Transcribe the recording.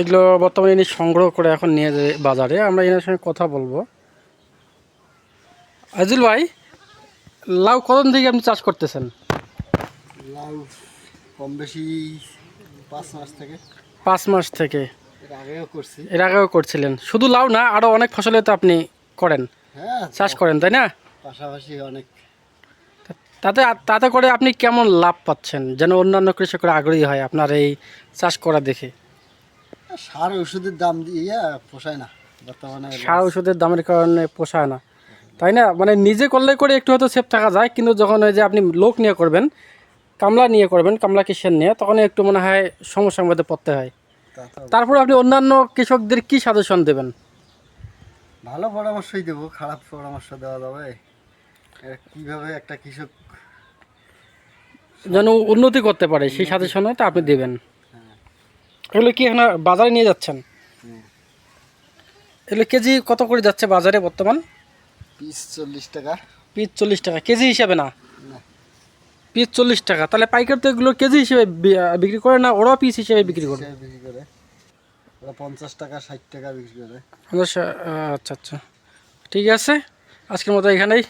এগুলো বর্তমানে ইনি সংগ্রহ করে এখন নিয়ে যায় বাজারে। আমরা এনার সঙ্গে কথা বলব। আজিল ভাই লাউ কতদিন থেকে আপনি চাষ করতেছেন? লাউ কম বেশি পাঁচ মাস থেকে। পাঁচ মাস থেকে। এর আগেও করছি। এর আগেও করছিলেন। শুধু লাউ না আরও অনেক ফসলে তো আপনি করেন। হ্যাঁ চাষ করেন তাই না? পাশাপাশি অনেক। তাতে তাতে করে আপনি কেমন লাভ পাচ্ছেন? যেন অন্যান্য কৃষকরা আগ্রহী হয় আপনার এই চাষ করা দেখে। সার ওষুধের দাম দিয়ে পোষায় না বর্তমানে সার ওষুধের দামের কারণে পোষায় না। তাই না? মানে নিজে করলে করে একটু হয়তো সেফ থাকা যায় কিন্তু যখন ওই যে আপনি লোক নিয়ে করবেন কামলা নিয়ে করবেন কামলা কিসের নিয়ে তখন একটু মনে হয় সমস্যার মধ্যে পড়তে হয়। তারপর আপনি অন্যান্য কৃষকদের কি সাজেশন দেবেন? ভালো পরামর্শই দেবো খারাপ পরামর্শ দেওয়া যাবে। কীভাবে একটা কৃষক যেন উন্নতি করতে পারে সেই সাজেশনও তো আপনি দেবেন। এগুলো কি এখানে বাজারে নিয়ে যাচ্ছেন? এগুলো কেজি কত করে যাচ্ছে বাজারে বর্তমান? পিস চল্লিশ টাকা। পিস চল্লিশ টাকা কেজি হিসাবে না? পিস চল্লিশ টাকা তাহলে পাইকার তো এগুলো কেজি হিসেবে বিক্রি করে না ওরাও পিস হিসেবে বিক্রি করে? বিক্রি করে। ওরা পঞ্চাশ টাকা ষাট টাকা বিক্রি করে। আচ্ছা আচ্ছা। ঠিক আছে আজকের মতো এখানেই।